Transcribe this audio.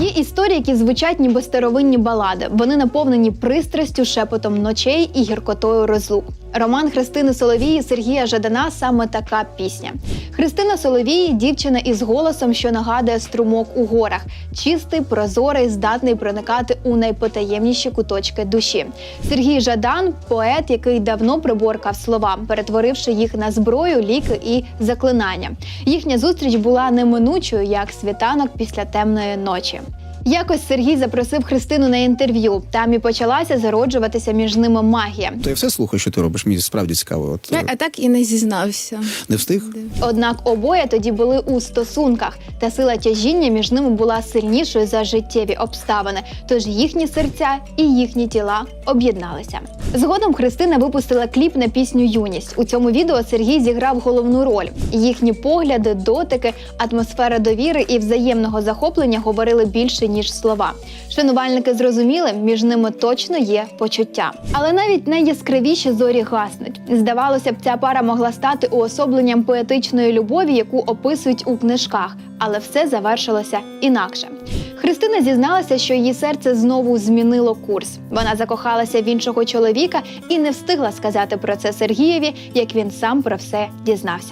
Є історії, які звучать ніби старовинні балади. Вони наповнені пристрастю, шепотом ночей і гіркотою розлук. Роман Христини Соловії Сергія Жадана саме така пісня. Христина Соловії дівчина із голосом, що нагадує струмок у горах, чистий, прозорий, здатний проникати у найпотаємніші куточки душі. Сергій Жадан поет, який давно приборкав слова, перетворивши їх на зброю, ліки і заклинання. Їхня зустріч була неминучою, як світанок після темної ночі. Якось Сергій запросив Христину на інтерв'ю. Там і почалася зароджуватися між ними магія. То я все слухаю, що ти робиш. Мені справді цікаво. От А, е, а так і не зізнався. не встиг? Однак обоє тоді були у стосунках, та сила тяжіння між ними була сильнішою за життєві обставини. Тож їхні серця і їхні тіла об'єдналися. Згодом Христина випустила кліп на пісню Юність. У цьому відео Сергій зіграв головну роль. Їхні погляди, дотики, атмосфера довіри і взаємного захоплення говорили більше ніж слова. Шанувальники зрозуміли, між ними точно є почуття. Але навіть найяскравіші зорі гаснуть. Здавалося б, ця пара могла стати уособленням поетичної любові, яку описують у книжках, але все завершилося інакше. Христина зізналася, що її серце знову змінило курс. Вона закохалася в іншого чоловіка і не встигла сказати про це Сергієві, як він сам про все дізнався.